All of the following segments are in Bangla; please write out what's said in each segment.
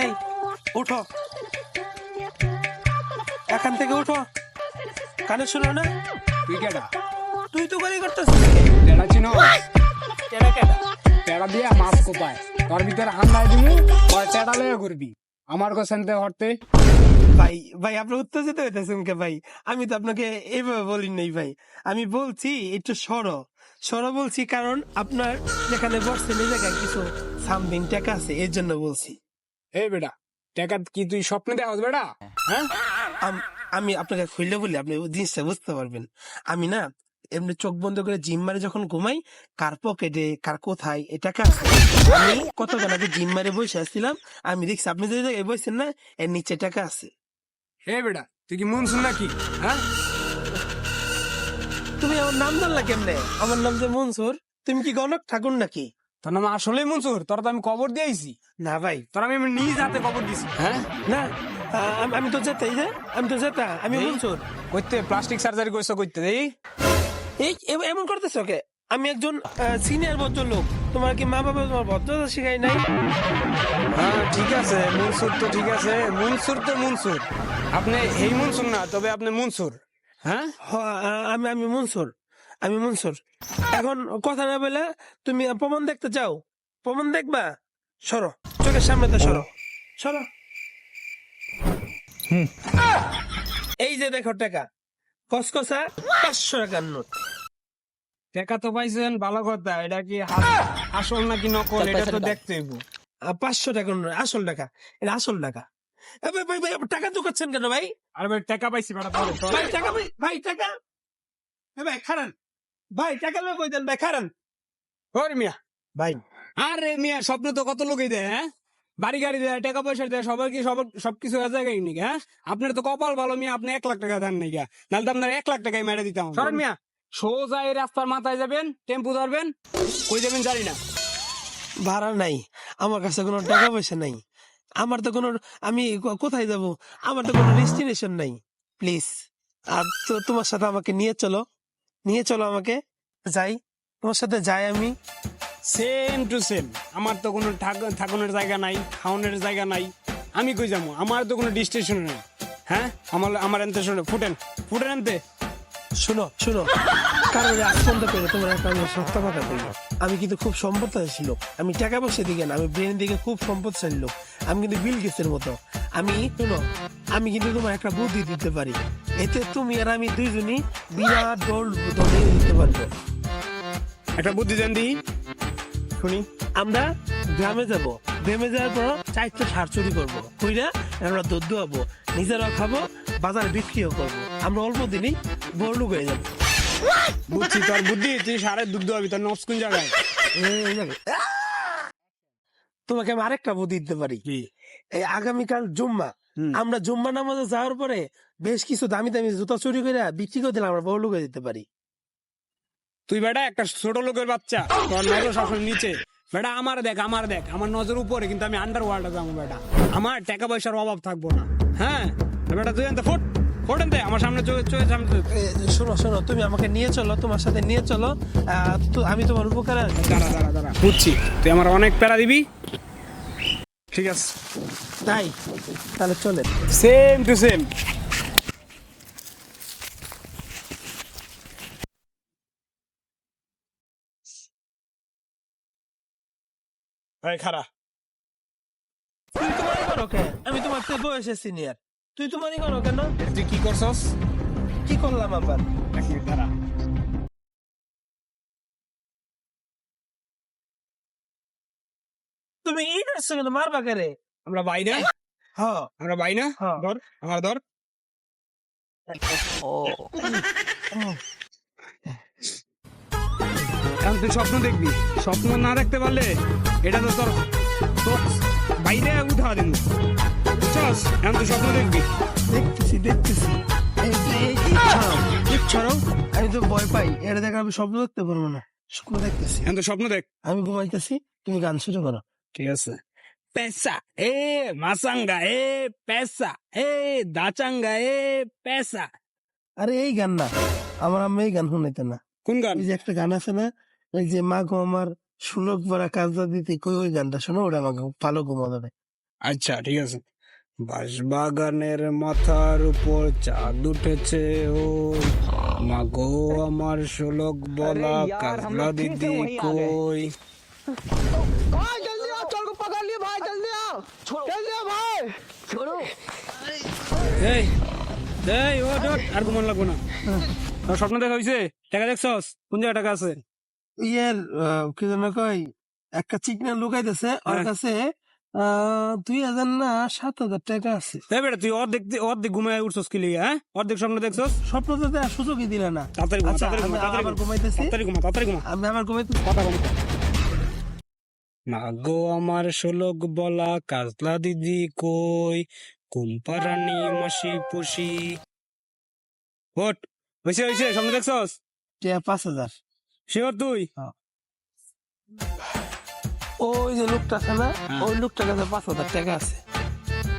এই উঠো। এখান থেকে উঠো। কানে শুনো না? তুই কেডা তুই তো করতেছিস। টেড়া চিনো? কেডা কেডা? দিয়ে মাছ কোপায়। তোর ভিতরে দিমু পরে টেড়া লয়ে ঘুরবি। আমার কোসেনতে হরতে। ভাই ভাই আপনি উত্তেজিত হইতেছেন কে ভাই? আমি তো আপনাকে এইভাবে বলি নাই ভাই। আমি বলছি একটু সরো। সরো বলছি কারণ আপনার যেখানে বসছেন এই জায়গায় কিছু সামথিং টাকা আছে এর জন্য বলছি। এই বেটা টেকা কি তুই স্বপ্নে দেখাস বেটা? হ্যাঁ? আমি আপনাকে খুললে বলি আপনি জিনিসটা বুঝতে পারবেন। আমি না এমনি চোখ বন্ধ করে জিম মারে যখন ঘুমাই কার পকেটে কার কোথায় এটা কার আমি কতক্ষণ আগে জিম মারে বসে আসছিলাম আমি দেখছি আপনি যে জায়গায় বসছেন না এর নিচে টাকা আছে। এই বেটা তুই কি মন নাকি? হ্যাঁ? তুমি আমার নাম জানলা কেমনে? আমার নাম যে মনসুর তুমি কি গণক ঠাকুর নাকি? তোর নাম আসলেই মনসুর তোর তো আমি কবর দিয়েছি। না ভাই তোর আমি নিজ হাতে কবর দিছি। হ্যাঁ? না আমি- তো যেতে এই যে আমি তো যেতা আমি? মনসুর। করতে প্লাস্টিক সার্জারি করছ করতে দেই। এই এমন করতেছ কে? আমি একজন সিনিয়র ভদ্র লোক তোমার কি মা বাবা তোমার ভদ্রতা শিখাই নাই? হ্যাঁ ঠিক আছে মনসুর তো ঠিক আছে। মনসুর তো মনসুর। আপনি এই মনসুর না তবে আপনি মনসুর। হ্যাঁ? আমি আমি মনসুর আমি মনসুর। এখন কথা না বলে তুমি প্রমাণ দেখতে চাও? প্রমাণ দেখবা? সরো। সামনে তো সরো। সরো। এই যে দেখো টাকা। কসকসা পাঁচশো টাকার নোট। টাকা তো পাইছেন ভালো কথা। এটা কি আসল নাকি নকল? এটা তো দেখতে পাঁচশো টাকার নোট। আসল টাকা। এটা আসল টাকা। ভাই, ভাই, টাকা ঢুকাচ্ছেন কেন ভাই? আর ভাই টাকা পাইছি তো। ভাই টাকা ভাই ভাই টাকা। ভাই খারান। ভাই টাকা লোক কই দেন? ভাই খারান। ওরে মিয়া। ভাই। আরে মিয়া স্বপ্ন তো কত লোকই দেয় হ্যাঁ? বাড়ি গাড়ি দেয় টাকা পয়সা দেয় সবার কি সবার সবকিছু এক জায়গায় নাকি হ্যাঁ? আপনার তো কপাল ভালো মিয়া আপনি এক লাখ টাকা দেন নাকি নাহলে তো আপনার এক লাখ টাকাই মেরে দিতাম সরেন মিয়া সোজা এই রাস্তার মাথায় যাবেন টেম্পু ধরবেন কই যাবেন জানি না। ভাড়া নাই আমার কাছে কোনো টাকা পয়সা নাই। আমার তো কোনো আমি কোথায় যাব? আমার তো কোনো ডেস্টিনেশন নাই। প্লিজ আর তো তোমার সাথে আমাকে নিয়ে চলো। নিয়ে চলো আমাকে। যাই তোমার সাথে যাই আমি। সেম টু সেম আমার তো কোনো থাক- থাকুনের জায়গা নাই খাওয়ানোর জায়গা নাই। আমি কই যাব? আমার তো কোনো ডিস্টেশন নেই। হ্যাঁ? আমার আমার এনতে শুনে ফুটেন ফুটেন এনতে। শুনো শুনো। কারণ আক্রান্ত করে তোমার একটা আমি সত্য কথা বলব। আমি কিন্তু খুব সম্পদশালী লোক আমি টাকা পয়সা দিকে না আমি ব্রেন দিকে খুব সম্পদশালী লোক। আমি কিন্তু বিল গেছের মতো। আমি শুনো আমি কিন্তু তোমার একটা বুদ্ধি দিতে পারি। এতে তুমি আর আমি দুইজনই বিরাট দলে দিতে পারব। একটা বুদ্ধি দেন দি শুনি আমরা গ্রামে যাব। গ্রামে যাওয়ার পর চারটে সার চুরি করব। কইরা আমরা দুধ দোয়াবো নিজেরাও খাব বাজারে বিক্রিও করব। আমরা অল্প দিনই বড়লুক হয়ে যাব। বুঝছি তোর বুদ্ধি তুই সারের দুধ দেওয়াবি তোর নবস কোন জায়গায়। তোমাকে আমি আরেকটা বুদ্ধি দিতে পারি। কি? এই আগামীকাল জুম্মা। আমরা জুম্মা নামাজে যাওয়ার পরে বেশ কিছু দামি দামি জুতা চুরি করে বিক্রি করে দিলে আমরা বড় লোক হয়ে যেতে পারি। তুই বেটা একটা ছোট লোকের বাচ্চা। তোর নজর সবসময় নিচে। বেটা আমার দেখ আমার দেখ আমার নজর উপরে কিন্তু আমি আন্ডার ওয়ার্ল্ডে যাব বেটা। আমার টাকা পয়সার অভাব থাকব না। হ্যাঁ? বেটা তুই আনতে ফোট ফোট আনতে আমার সামনে চোখে চোখে সামনে শোনো শোনো তুমি আমাকে নিয়ে চলো তোমার সাথে নিয়ে চলো। তো আমি তোমার উপকারে দাঁড়া দাঁড়া দাঁড়া। বুঝছি। তুই আমার অনেক প্যারা দিবি। ঠিক আছে। তাই তাহলে চলে সেম টু সেম এই খারা তুই তোমারই করো কেন? আমি তোমার থেকে বয়সে সিনিয়র তুই তোমারই করো কেন? তুই কি করছস? কি করলাম আবার? মিনিট তুমি এই করছ কেন মারবা কেরে? আমরা বাইরে হ্যাঁ। আমরা বাই না? হ্যাঁ। ধর আমার ধর। এখন তুই স্বপ্ন দেখবি। স্বপ্ন না দেখতে পারলে এটা তো তোর তোর বাইরে উঠা দিন বুঝছস? এখন তুই স্বপ্ন দেখবি। দেখতেছি দেখতেছি। ছাড়াও, আমি তো ভয় পাই। এটা দেখে আমি স্বপ্ন দেখতে পারব না। শুক্র দেখতেছি। এখন তুই স্বপ্ন দেখ। আমি ঘুমাইতেছি তুমি গান শুরু করো। ঠিক আছে। পেসা এ মাসাঙ্গা এ পেসা এ দাচাঙ্গা এ পেসা আরে এই গান না। আমার আম্মা এই গান শুনাইতে না। কোন গান? এই যে একটা গান আছে না এই যে মা গো আমার সুলক ভরা কাজটা দিতে কই ওই গানটা শোনো ওটা আমাকে খুব ভালো ঘুমানো দেয় আচ্ছা ঠিক আছে বাঁশবাগানের মাথার উপর চাঁদ উঠেছে ও মাগো আমার শোলক বলা কাজলা দিদি কই भाई जल्दी आओ चल को पकड़ लिए भाई जल्दी आओ जल्दी आओ भाई छोड़ो এই এই ওট ওট আর ঘুমান লাগবো না তোর স্বপ্ন দেখা হয়েছে টাকা দেখছস কোন জায়গায় টাকা আছে ইয়ের কি যেন কই একটা চিকনা লুকাইতেছে ওর হ্যাঁ। কাছে দুই হাজার না সাত হাজার টাকা আছে। তাই বেটা তুই অর্ধেক অর্ধেক ঘুমায় উঠছস কি লিগে হ্যাঁ? অর্ধেক স্বপ্ন দেখছস? স্বপ্ন তো দেওয়ার সুযোগই দিলে না। তাড়াতাড়ি ঘুমা আচ্ছা তাড়াতাড়ি আমি ঘুমা তাড়াতাড়ি ঘুমাইতেছি। তাড়াতাড়ি ঘুমা তাড়াতাড়ি ঘুমা। আমি আবার ঘুমাইতেছি। কথা বল না গো আমার শোলক বলা কাজলা দিদি কই? কুম্পারানি মাসি পুষি। ওট হয়েছে হয়েছে সামনে দেখছস? পাঁচ হাজার। শিওর তুই? ওই যে লোকটা আছে না হ্যাঁ। ওই লোকটার কাছে পাঁচ হাজার টাকা আছে।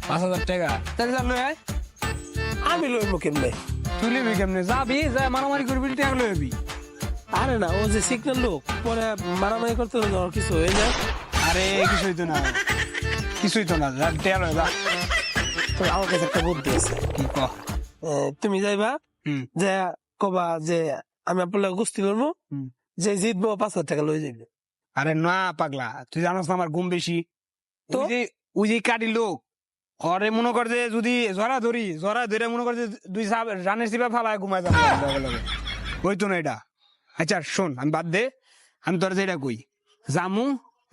পাঁচ হাজার টাকা? তাহলে আমি লইব কেমনে? তুই কেমনে? যাবি যা মারামারি করবি টাকা আরে না ও যে সিগন্যাল লোক পরে মারামারি করতে কিছু হয়ে যায়। আরে কিছুই তো না। কিছুই তো না যা টাকা লই যা। তো আমার কাছে একটা বুদ্ধি আছে। কি ক? এ, তুমি যাইবা যে কবা যে আমি আপনার গুস্তি করব যে জিতবো পাঁচ হাজার টাকা লই যাইবে। আরে না পাগলা তুই জানোস না আমার ঘুম বেশি। তো? ওই যে কাটি লোক ওরে মনে কর যে যদি জরা ধরি জরা ধরে মনে কর যে দুই সাপ রানের সিপা ফালায় ঘুমায় যাবে। ওই তো না এটা। আচ্ছা শোন আমি বাদ দে আমি তোর যেটা কই জামু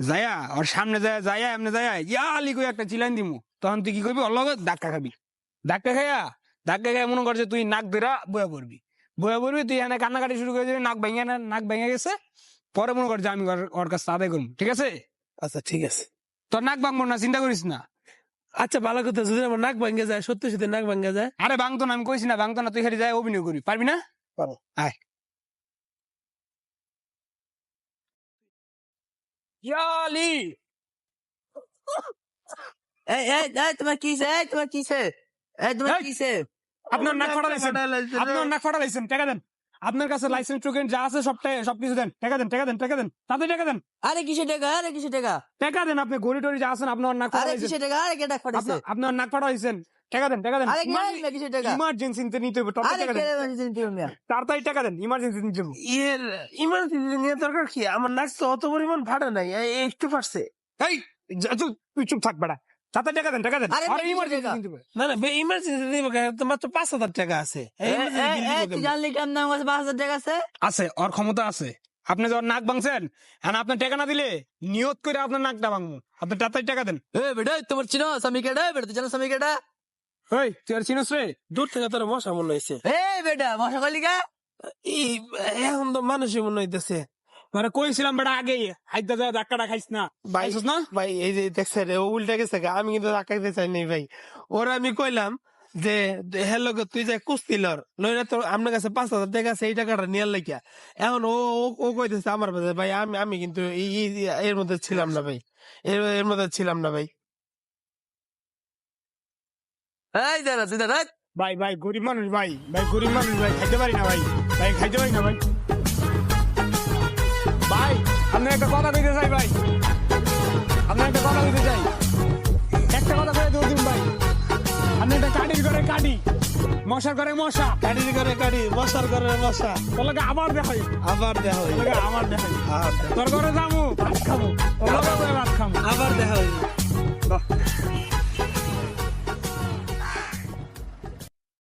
যায়া ওর সামনে যায় যায়া এমনি যায়া ইয়া আলি কই একটা চিলাইন দিমু। তখন তুই কি করবি? ওর লগে ধাক্কা খাবি। ধাক্কা খাইয়া ধাক্কা খাইয়া মনে কর যে তুই নাক ধরা বয়া পড়বি বয়া পড়বি তুই এনে কান্নাকাটি শুরু করে দিবি নাক ভেঙে না নাক ভেঙে গেছে পরে মনে কর যে আমি ওর- কাছে আদায় করব ঠিক আছে? আচ্ছা ঠিক আছে। তোর নাক ভাঙবো না চিন্তা করিস না। আচ্ছা ভালো কথা যদি আমার নাক ভাঙ্গে যায় সত্যি সত্যি নাক ভাঙ্গে যায়। আরে ভাঙতো না আমি কইছি না ভাঙতো না তুই খালি যাই অভিনয় করবি পারবি না? পারব। আয়। ইয়ালি এই এই তোমার কিসে তোমার কিসে এই তোমার এই! কিসে আপনার নাক ফাটা লাইছেন আপনার নাক ফাটা লাইছেন টাকা দেন। আপনার কাছে লাইসেন্স টোকেন যা আছে সবটাই সবকিছু দেন। টাকা দেন টাকা দেন টাকা দেন। তাতে টাকা দেন। আরে কিসে টাকা? আরে কিসে টাকা? টাকা দেন আপনি গড়ি টড়ি যা আছেন আপনার নাক ফাটা আরে কিসে টাকা? আরে কে টাকা ফাটাইছে? আপনার- নাক ফাটা টাকা দেন টাকা দেন। আরে কিসে টাকা? ইমার্জেন্সি নিতে হবে টপ আরে টাকা দেন। তাড়াতাড়ি টাকা দেন ইমার্জেন্সি নিতে হবে। এর ইমার্জেন্সি নিয়ে দরকার কি? আমার নাক তো অত পরিমাণ ফাটে নাই একটু ফাটছে। এই তুই চুপ থাক বেড়া তাতে টাকা দেন টাকা দেন। আরে আরে ইমার্জেন্সি টাকা। নিতে হবে না না ইমার্জেন্সি দিব তোমার তো পাঁচ হাজার টাকা আছে। এই এই, emergency এই, bill দিব এই, তুই কেমনে? জানলি কেমন আমার কাছে পাঁচ হাজার টাকা আছে? আছে ওর ক্ষমতা আছে। আপনি যখন নাক ভাঙছেন আপনার টাকা না দিলে নিয়ত করে আপনার নাকটা ভাঙবো। আপনি টাকা দেন। এ বেটা তোমার চিনো স্বামী কেডা? বেটা তুই জানো স্বামী ওই তুই আর চিনস রে? দূর থেকে তোর মশা মনে হয়েছে এ বেটা মশা কলিকা এই এখন তো মানুষই মনে হইতেছে। মানে কইছিলাম বেটা আগেই হাইদা ধাক্কাটা খাইস না। ভাই না? ভাই এই যে দেখছে রে ও উল্টা গেছে আমি কিন্তু চাই নাই ভাই। ওরা আমি কইলাম যে হ্যালো তুই যে কুস্তি লর লইলে তো আপনার কাছে পাঁচ হাজার টাকা আছে এই টাকাটা নিয়ে লাগিয়া এখন ও ও- কইতেছে আমার কাছে ভাই আমি আমি কিন্তু এর মধ্যে ছিলাম না ভাই এর এর মধ্যে ছিলাম না ভাই। এই দাঁড়া তুই দাঁড়া ভাই ভাই গরিব মানুষ ভাই ভাই গরিব মানুষ ভাই খাইতে পারি না ভাই ভাই খাইতে পারি না ভাই। ভাই আপনার একটা কথা কইতে চাই ভাই। আপনার একটা কথা কইতে চাই। একটা কথা কয়ে দেবো দিন ভাই। আপনি একটা কাটির করে কাটি। মশার করে মশা। কাটির করে কাটি মশার করে মশা। তোলাকে আবার দেখাই আবার দেখা হইবে তোকে আবার দেখাই তোর ঘরে যাব ভাত খাব। তোলাকে ভাত খাব। আবার দেখাই হইবে